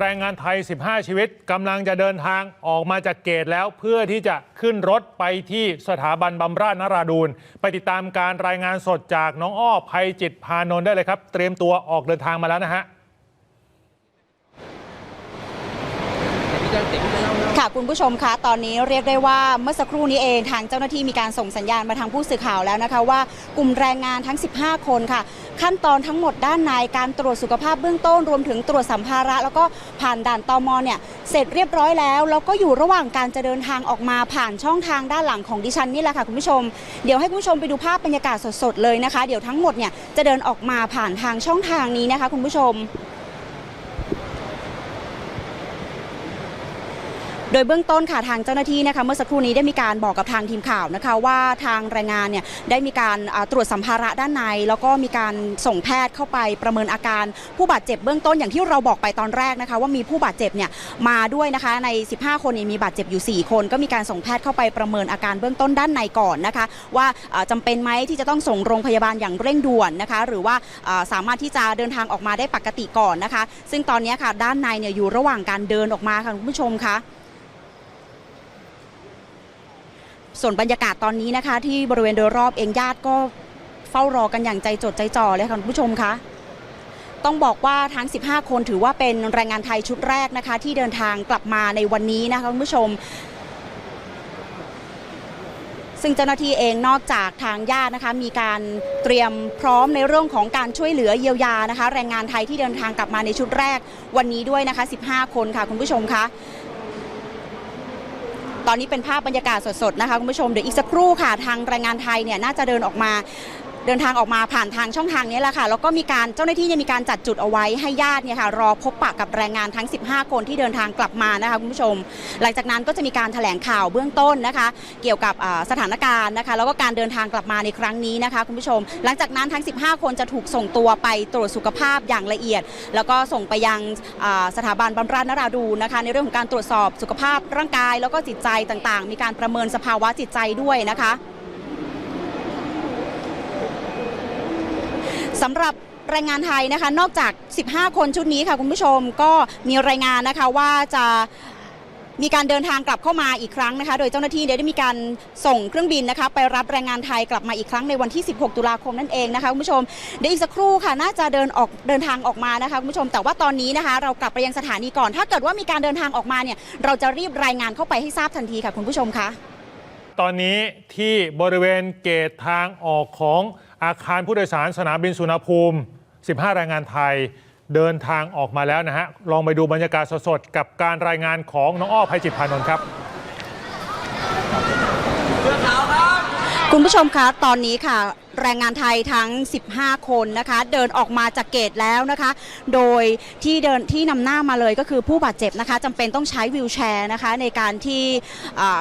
แรงงานไทย 15 ชีวิตกำลังจะเดินทางออกมาจากเกตแล้วเพื่อที่จะขึ้นรถไปที่สถาบันบำราศนราดูนไปติดตามการรายงานสดจากน้องอ้อภัยจิตพานนท์ได้เลยครับ เตรียมตัวออกเดินทางมาแล้วนะฮะ ค่ะคุณผู้ชมคะตอนนี้เรียกได้ว่าเมื่อสักครู่นี้เองทางเจ้าหน้าที่มีการส่งสัญญาณมาทางผู้สื่อข่าวแล้วนะคะ ว่ากลุ่มแรงงานทั้ง 15 คนค่ะ ขั้นตอนทั้งหมดด้านในการตรวจสุขภาพเบื้องต้นรวมถึงตรวจสัมภาระ แล้วก็ผ่านด่านตมเนี่ยเสร็จเรียบร้อยแล้วแล้วก็อยู่ระหว่างการจะเดินทางออกมาผ่านช่องทางด้านหลังของดิฉันนี่แหละค่ะคุณผู้ชมเดี๋ยวให้คุณผู้ชมไปดูภาพบรรยากาศสดๆเลยนะคะ เดี๋ยวทั้งหมดเนี่ยจะเดินออกมาผ่านทางช่องทางนี้นะคะ คุณผู้ชม โดยเบื้องต้นค่ะทางเจ้าหน้าที่นะคะเมื่อสักครู่นี้ได้มีการบอกกับทางทีมข่าวนะคะว่าทางแรงงานเนี่ยได้มีการตรวจสัมภาระด้านใน แล้วก็มีการส่งแพทย์เข้าไปประเมินอาการ ผู้บาดเจ็บเบื้องต้นอย่างที่เราบอกไปตอนแรกนะคะว่ามีผู้บาดเจ็บเนี่ยมาด้วยนะคะใน 15 คนนี้มีบาดเจ็บอยู่ 4 คน ก็มีการส่งแพทย์เข้าไปประเมินอาการเบื้องต้นด้านในก่อนนะคะ ว่าอ่าจำเป็นไหมที่จะต้องส่งโรงพยาบาลอย่างเร่งด่วนนะคะ หรือว่าสามารถที่จะเดินทางออกมาได้ปกติก่อนนะคะ ซึ่งตอนนี้ค่ะด้านในเนี่ยอยู่ระหว่างการเดินออกมาค่ะคุณผู้ชมคะ ส่วนบรรยากาศตอนนี้นะคะ ที่บริเวณโดยรอบเองญาติก็เฝ้ารอกันอย่างใจจดใจจ่อเลยค่ะคุณผู้ชมคะต้องบอกว่าทั้ง 15 คนถือว่าเป็นแรงงานไทยชุดแรกนะคะ ที่เดินทางกลับมาในวันนี้นะคะคุณผู้ชม ซึ่งเจ้าหน้าที่เองนอกจากทางญาตินะคะ มีการเตรียมพร้อมในเรื่องของการช่วยเหลือเยียวยานะคะ แรงงานไทยที่เดินทางกลับมาในชุดแรกวันนี้ด้วยนะคะ 15 คนค่ะคุณผู้ชมคะ ตอนนี้เป็นภาพบรรยากาศสดๆนะคะคุณผู้ชมเดี๋ยวอีกสักครู่ค่ะทางแรงงานไทยเนี่ยน่าจะเดินออกมา เดินทางออกมาผ่านทางช่องทางนี้แหละค่ะแล้วก็มีการเจ้าหน้าที่เนี่ยมีการจัดจุดเอาไว้ให้ญาติเนี่ยค่ะรอพบปะกับแรงงานทั้ง 15 คนที่เดินทางกลับมานะคะคุณผู้ชม หลังจากนั้นก็จะมีการแถลงข่าวเบื้องต้นนะคะ เกี่ยวกับสถานการณ์นะคะ แล้วก็การเดินทางกลับมาในครั้งนี้นะคะคุณผู้ชม หลังจากนั้นทั้ง 15 คนจะถูกส่งตัวไปตรวจสุขภาพอย่างละเอียด แล้วก็ส่งไปยังสถาบันบำราศนราดูนะคะ ในเรื่องของการตรวจสอบสุขภาพร่างกาย แล้วก็จิตใจต่างๆ มีการประเมินสภาวะจิตใจด้วยนะคะ สำหรับแรงงานไทยนะคะ นอกจาก 15 คนชุดนี้ค่ะคุณผู้ชมก็มีรายงานนะคะว่าจะมีการเดินทางกลับเข้ามาอีกครั้งนะคะ โดยเจ้าหน้าที่ได้มีการส่งเครื่องบินนะคะ ไปรับแรงงานไทยกลับมาอีกครั้งในวันที่ 16 ตุลาคมนั่นเองนะคะคุณผู้ชมเดี๋ยวอีกสักครู่ค่ะน่าจะเดินออกเดินทางออกมานะคะคุณผู้ชม แต่ว่าตอนนี้นะคะ เรากลับไปยังสถานีก่อน ถ้าเกิดว่ามีการเดินทางออกมาเนี่ย เราจะรีบรายงานเข้าไปให้ทราบทันทีค่ะคุณผู้ชมคะตอนนี้ที่บริเวณเกตทางออกของ อาคารผู้โดยสารสนามบินสุวรรภูมิ 15 แรงงานไทยเดินทางออกมาแล้วนะฮะ ลองไปดูบรรยากาศสดๆ กับการรายงานของน้องอ้อภัยจิตพานนท์ครับ คุณผู้ชมคะตอนนี้ค่ะ แรงงานไทยทั้ง 15 คนนะคะ เดินออกมาจากเกตแล้วนะคะ โดยที่เดินที่นำหน้ามาเลยก็คือผู้บาดเจ็บนะคะจำเป็นต้องใช้วีลแชร์นะคะ ในการที่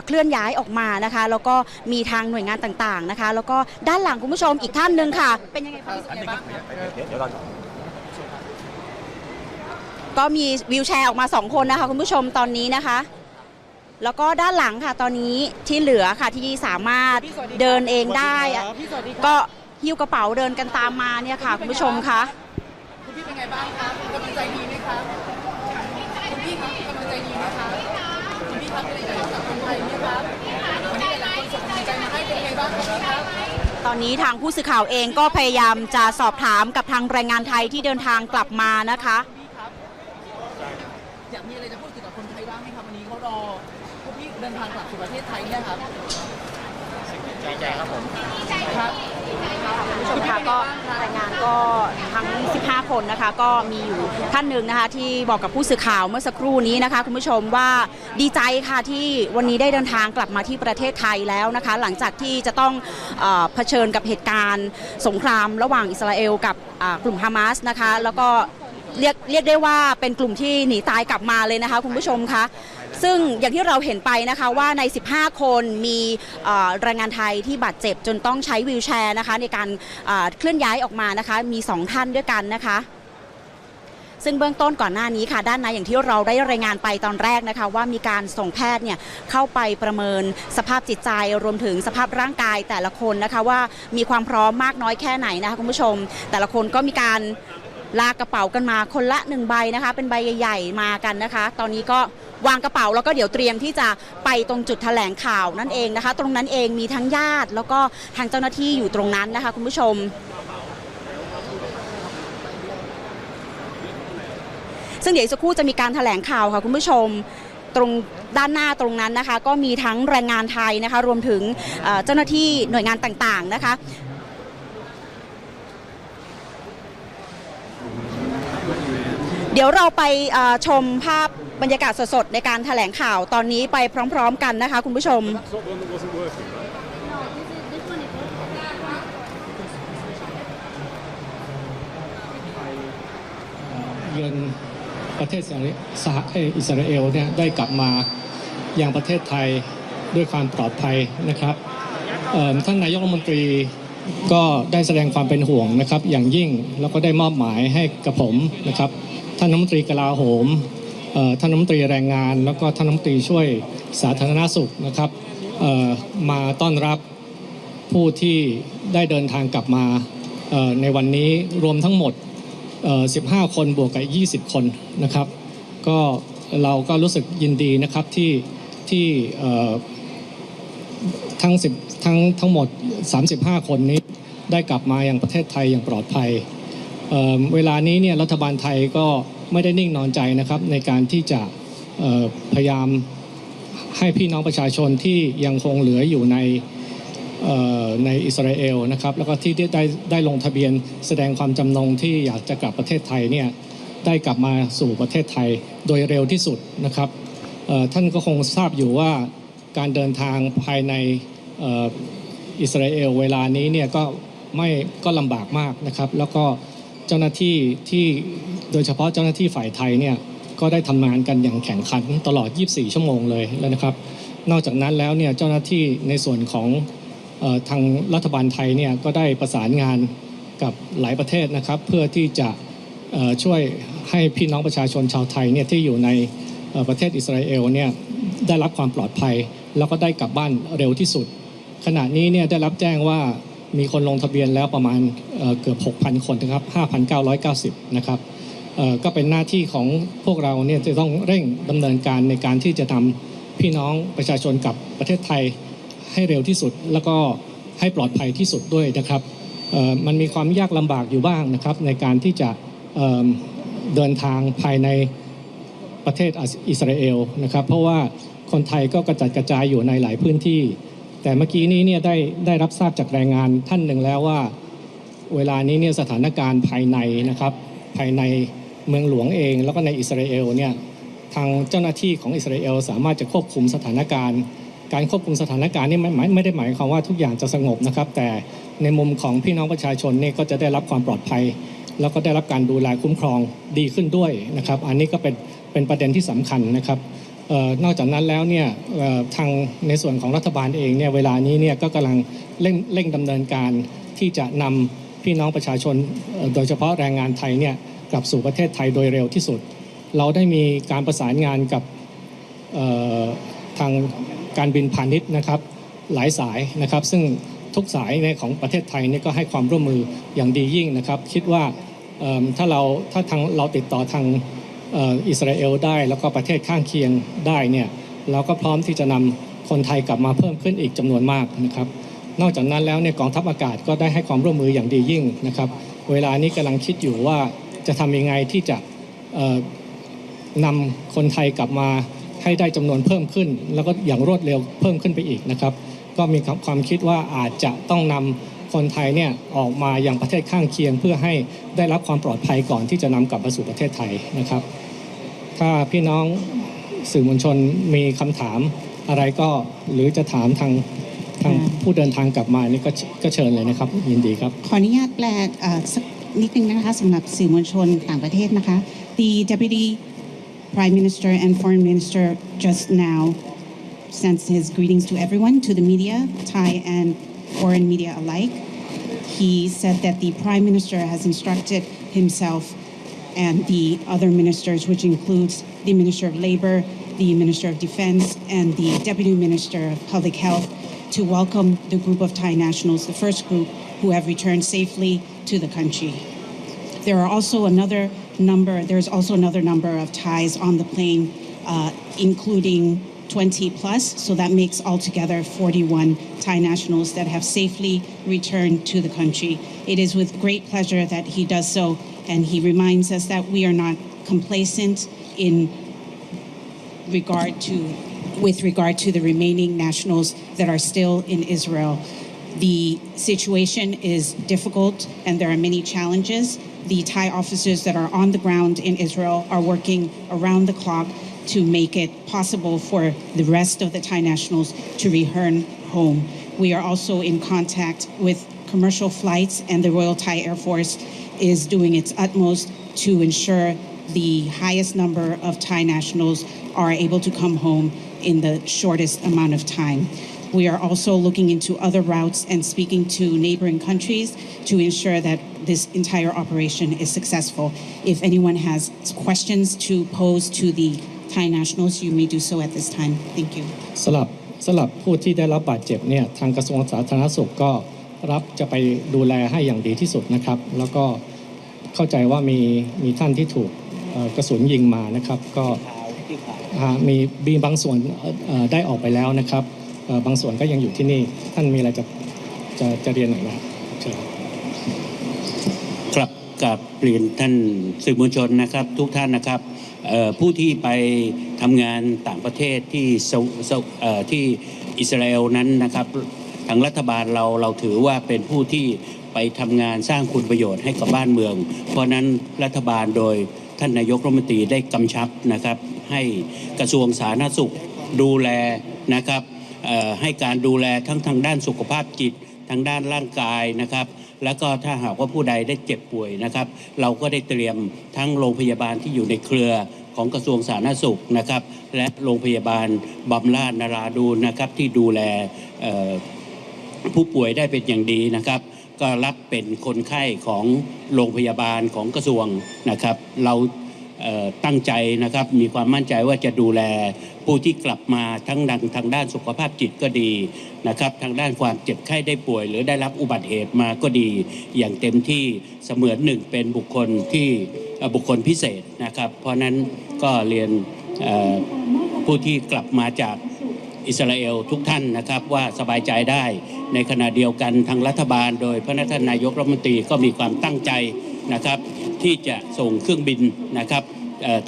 เคลื่อนย้ายออกมานะคะ แล้วก็มีทางหน่วยงานต่างๆนะคะ แล้วก็ด้านหลังคุณผู้ชมอีกท่านหนึ่งค่ะ เป็นยังไงคะรู้สึกบ้างก็มีวีลแชร์ออกมา 2 คนนะคะคุณผู้ชมตอนนี้นะคะ แล้วก็ด้านหลังค่ะตอนนี้ที่เหลือค่ะที่สามารถเดินเองได้อะพี่สวัสดีครับก็หิ้วกระเป๋าเดินกันตามมาเนี่ยค่ะคุณผู้ชมคะคุณพี่เป็นไงบ้างครับกำลังใจดีไหมครับคุณพี่ครับกำลังใจดีไหมครับคุณพี่ครับเป็นยังไงกับคนไทยไหมครับวันนี้หลายๆคนส่งกำลังใจมาให้เป็นยังไงบ้างครับพี่ครับตอนนี้ทางผู้สื่อข่าวเองก็พยายามจะสอบถามกับทางแรงงานไทยที่เดินทางกลับมานะคะ ทางกลับสู่ประเทศไทยเนี่ยครับครับคุณผู้ชมคะก็รายงานก็ทั้ง 15 คนนะคะ ก็มีอยู่ท่านหนึ่งนะคะ ที่บอกกับผู้สื่อข่าวเมื่อสักครู่นี้นะคะ คุณผู้ชมว่าดีใจค่ะที่วันนี้ได้เดินทางกลับมาที่ประเทศไทยแล้วนะคะ หลังจากที่จะต้องเออเผชิญกับเหตุการณ์สงครามระหว่างอิสราเอลกับอ่ากลุ่มฮามาสนะคะ แล้วก็เรียกเรียกได้ว่าเป็นกลุ่มที่หนีตายกลับมาเลยนะคะ คุณผู้ชมคะ ซึ่งอย่างที่เราเห็นไปนะคะว่าใน 15 คนมีแรงงานไทยที่บาดเจ็บจนต้องใช้วีลแชร์นะคะในการเคลื่อนย้ายออกมานะคะมี 2 ท่านด้วยกันนะคะซึ่งเบื้องต้นก่อนหน้านี้ค่ะด้านในอย่างที่เราได้รายงานไปตอนแรกนะคะ ว่ามีการส่งแพทย์เนี่ยเข้าไปประเมินสภาพจิตใจรวมถึงสภาพร่างกายแต่ละคนนะคะว่ามีความพร้อมมากน้อยแค่ไหนนะคะคุณผู้ชม แต่ละคนก็มีการ ลากกระเป๋ากันมาคนละหนึ่งใบนะคะ เป็นใบใหญ่ๆมากันนะคะ ตอนนี้ก็วางกระเป๋าแล้วก็เดี๋ยวเตรียมที่จะไปตรงจุดแถลงข่าวนั่นเองนะคะ ตรงนั้นเองมีทั้งญาติ แล้วก็ทางเจ้าหน้าที่อยู่ตรงนั้นนะคะ คุณผู้ชมซึ่งเดี๋ยวสักครู่จะมีการแถลงข่าวค่ะคุณผู้ชมตรงด้านหน้าตรงนั้นนะคะ ก็มีทั้งแรงงานไทยนะคะ รวมถึงเจ้าหน้าที่หน่วยงานต่างๆนะคะ เดี๋ยวเราไปชมภาพบรรยากาศสดๆ ในการแถลงข่าวตอนนี้ไปพร้อมๆ กันนะคะคุณผู้ชมเยือนประเทศอิสราเอลเนี่ยได้กลับมาอยังประเทศไทยด้วยความปลอดภัยนะครับท่านนายกรัฐมนตรี ก็ได้แสดงความเป็นห่วงนะครับ อย่างยิ่งแล้วก็ได้มอบหมายให้กับผมนะครับ ท่านรัฐมนตรีกลาโหมท่านรัฐมนตรีแรงงาน แล้วก็ท่านรัฐมนตรีช่วยสาธารณสุขนะครับมาต้อนรับผู้ที่ได้เดินทางกลับมาในวันนี้รวมทั้งหมด 15 คนบวกกับ 20 คนนะครับ ก็เราก็รู้สึกยินดีนะครับที่ที่ ทั้ง10ทั้งทั้งหมด 35 คนนี้ได้กลับมาอย่างประเทศไทยอย่างปลอดภัยเเวลานี้เนี่ยรัฐบาลไทยก็ไม่ได้นิ่งนอนใจนะครับในการที่จะพยายามให้พี่น้องประชาชนที่ยังคงเหลืออยู่ในในอิสราเอลนะครับแล้วก็ที่ได้ได้ได้ลงทะเบียนแสดงความจำนงที่อยากจะกลับประเทศไทยเนี่ยได้กลับมาสู่ประเทศไทยโดยเร็วที่สุดนะครับท่านก็คงทราบอยู่ว่าการเดินทางภายใน อิสราเอลเวลานี้เนี่ยก็ไม่ก็ลำบากมากนะครับ แล้วก็เจ้าหน้าที่ที่โดยเฉพาะเจ้าหน้าที่ฝ่ายไทยเนี่ยก็ได้ทำงานกันอย่างแข่งขันตลอด 24 ชั่วโมงเลยแล้วนะครับ นอกจากนั้นแล้วเนี่ยเจ้าหน้าที่ในส่วนของออทางรัฐบาลไทยเนี่ยก็ได้ประสานงานกับหลายประเทศนะครับ เพื่อที่จะช่วยให้พี่น้องประชาชนชาวไทยเนี่ยที่อยู่ในประเทศอิสราเอลเนี่ยได้รับความปลอดภัย แล้วก็ได้กลับบ้านเร็วที่สุด ขณะนี้เนี่ยได้รับแจ้งว่ามีคนลงทะเบียนแล้วประมาณเเกือบ 6,000 คนนะครับ 5,990 นะครับก็เป็นหน้าที่ของพวกเราเนี่ยจะต้องเร่งดำเนินการในการที่จะนำพี่น้องประชาชนกับประเทศไทยให้เร็วที่สุด แล้วก็ให้ปลอดภัยที่สุดด้วยนะครับมันมีความยากลำบากอยู่บ้างนะครับ ในการที่จะเเดินทางภายในประเทศอิสราเอลนะครับ เพราะว่าคนไทยก็กระจัดกระจายอยู่ในหลายพื้นที่ แต่เมื่อกี้นี้เนี่ยได้ได้รับทราบจากแรงงานท่านหนึ่งแล้วว่า เวลานี้เนี่ยสถานการณ์ภายในนะครับ ภายในเมืองหลวงเอง แล้วก็ในอิสราเอลเนี่ยทางเจ้าหน้าที่ของอิสราเอลสามารถจะควบคุมสถานการณ์ การควบคุมสถานการณ์นี่ไม่ไม่ไม่ได้หมายความว่าทุกอย่างจะสงบนะครับ แต่ในมุมของพี่น้องประชาชนเนี่ยก็จะได้รับความปลอดภัย แล้วก็ได้รับการดูแลคุ้มครองดีขึ้นด้วยนะครับ อันนี้ก็เป็นเป็นประเด็นที่สำคัญนะครับ นอกจากนั้นแล้วเนี่ยทางในส่วนของรัฐบาลเองเนี่ยเวลานี้เนี่ยก็กำลังเร่งเร่งดำเนินการที่จะนำพี่น้องประชาชนโดยเฉพาะแรงงานไทยเนี่ยกลับสู่ประเทศไทยโดยเร็วที่สุด เราได้มีการประสานงานกับทางการบินพาณิชย์นะครับหลายสายนะครับ ซึ่งทุกสายในของประเทศไทยเนี่ยก็ให้ความร่วมมืออย่างดียิ่งนะครับ คิดว่าถ้าเราถ้าทางเราติดต่อทาง อิสราเอลได้ แล้วก็ประเทศข้างเคียงได้เนี่ยเราก็พร้อมที่จะนำคนไทยกลับมาเพิ่มขึ้นอีกจำนวนมากนะครับ นอกจากนั้นแล้วเนี่ยกองทัพอากาศก็ได้ให้ความร่วมมืออย่างดียิ่งนะครับ เวลานี้กำลังคิดอยู่ว่าจะทำยังไงที่จะเอ่อนำคนไทยกลับมาให้ได้จำนวนเพิ่มขึ้น แล้วก็อย่างรวดเร็วเพิ่มขึ้นไปอีกนะครับ ก็มีความคิดว่าอาจจะต้องนำ คนไทยเนี่ยออกมาอย่างประเทศข้างเคียง เพื่อให้ได้รับความปลอดภัยก่อนที่จะนำกลับมาสู่ประเทศไทยนะครับ ถ้าพี่น้องสื่อมวลชนมีคำถามอะไรก็หรือจะถามทางทางผู้เดินทางกลับมานี่ก็ก็เชิญเลยนะครับ ยินดีครับ ขออนุญาตแปลเอ่อสักนิดนึงนะคะสำหรับสื่อมวลชนต่างประเทศนะคะ The Deputy Prime Minister and Foreign Minister just now sends his greetings to everyone, to the media, Thai and foreign media alike. He said that the Prime Minister has instructed himself and the other ministers, which includes the Minister of Labor, the Minister of Defense, and the Deputy Minister of Public Health, to welcome the group of Thai nationals, the first group who have returned safely to the country. There are also another number, there's also another number of Thais on the plane, uh, including 20 plus. So that makes altogether 41 Thai nationals that have safely returned to the country. It is with great pleasure that he does so, and he reminds us that we are not complacent in regard to with regard to the remaining nationals that are still in Israel. The situation is difficult and there are many challenges. The Thai officers that are on the ground in Israel are working around the clock to make it possible for the rest of the Thai nationals to return home. We are also in contact with commercial flights and the Royal Thai Air Force is doing its utmost to ensure the highest number of Thai nationals are able to come home in the shortest amount of time. We are also looking into other routes and speaking to neighboring countries to ensure that this entire operation is successful. If anyone has questions to pose to the Thai nationals, you may do so at this time. Thank you. สำหรับสำหรับผู้ที่ได้รับบาดเจ็บเนี่ยทางกระทรวงสาธารณสุขก็รับจะไปดูแลให้อย่างดีที่สุดนะครับ แล้วก็เข้าใจว่ามีมีท่านที่ถูกเอ่อกระสุนยิงมานะครับ ก็อ่ามีมีบางส่วนเอ่อเอ่อได้ออกไปแล้วนะครับเอ่อบางส่วนก็ยังอยู่ที่นี่ ท่านมีอะไรจะจะจะเรียนหน่อยนะครับเชิญ ครับ กับเรียนท่านสื่อมวลชนนะครับ ทุกท่านนะครับผู้ที่ไปทำงานต่างประเทศที่ที่อิสราเอลนั้นนะครับทางรัฐบาลเราเราถือว่าเป็นผู้ที่ไปทำงานสร้างคุณประโยชน์ให้กับบ้านเมือง เพราะนั้นรัฐบาลโดยท่านนายกรัฐมนตรีได้กำชับนะครับ ให้กระทรวงสาธารณสุขดูแลนะครับให้การดูแลทั้งทางด้านสุขภาพจิต ทางด้านร่างกายนะครับ แล้วก็ถ้าหากว่าผู้ใดได้เจ็บป่วยนะครับ เราก็ได้เตรียมทั้งโรงพยาบาลที่อยู่ในเครือของกระทรวงสาธารณสุขนะครับ และโรงพยาบาลบำราศนาราดูนนะครับที่ดูแลผู้ป่วยได้เป็นอย่างดีนะครับ ก็รับเป็นคนไข้ของโรงพยาบาลของกระทรวงนะครับ เรา ตั้งใจนะครับมีความมั่นใจว่าจะดูแลผู้ที่กลับมาทั้งดังทางด้านสุขภาพจิตก็ดีนะครับทางด้านความเจ็บไข้ได้ป่วย หรือได้รับอุบัติเหตุมาก็ดี อย่างเต็มที่เสมือนหนึ่งเป็นบุคคลที่บุคคลพิเศษนะครับ เพราะนั้นก็เรียนผู้ที่กลับมาจากอิสราเอลทุกท่านนะครับว่าสบายใจได้ ในขณะเดียวกันทางรัฐบาล โดยพระท่านนายกรัฐมนตรีก็มีความตั้งใจนะครับ ที่จะส่งเครื่องบินนะครับ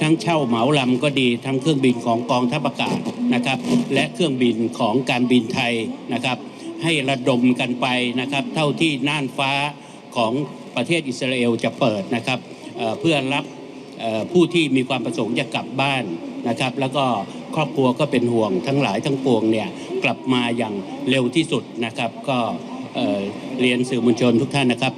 ทั้งเช่าเหมาลำก็ดีทั้งเครื่องบินของกองทัพอากาศนะครับ และเครื่องบินของการบินไทยนะครับ ให้ระดมกันไปนะครับ เท่าที่น่านฟ้าของประเทศอิสราเอลจะเปิดนะครับเพื่อรับผู้ที่มีความประสงค์จะกลับบ้านนะครับ แล้วก็ครอบครัวก็เป็นห่วงทั้งหลายทั้งปวงเนี่ยกลับมาอย่างเร็วที่สุดนะครับ ก็เรียนสื่อมวลชนทุกท่านนะครับ